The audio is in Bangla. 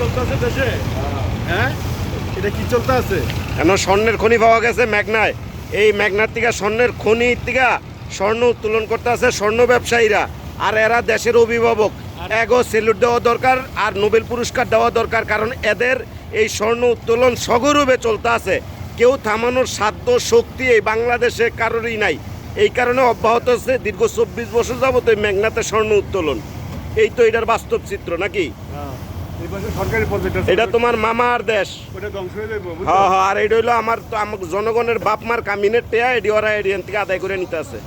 চলতেছে দেশে? হ্যাঁ? এটা কি চলতে আছে কেন স্বর্ণের খনি পাওয়া গেছে মেঘনায় এই মেঘনার থেকে স্বর্ণের খনি থেকে স্বর্ণ উত্তোলন করতে আছে স্বর্ণ ব্যবসায়ীরা। আর এরা দেশের অভিভাবক। এগো সেলুট দেওয়া দরকার আর নোবেল পুরস্কার দেওয়া দরকার কারণ এদের এই স্বর্ণ উত্তোলন সগরূপে চলতে আছে। কেউ থামানোর সাধ্য শক্তি এই বাংলাদেশে কারোরই নাই। এই কারণে অব্যাহত আছে দীর্ঘ চব্বিশ বছর যাবত এই মেঘনাতে স্বর্ণ উত্তোলন। এই তো এটার বাস্তব চিত্র নাকি? এটা তোমার মামার দেশ। হয়ে? হ্যাঁ আর এটা হইল আমার তো আমার জনগণের বাপ মার কামিনের টেয়া এডি ওরা এডিয়ান থেকে আদায় করে নিতে আছে।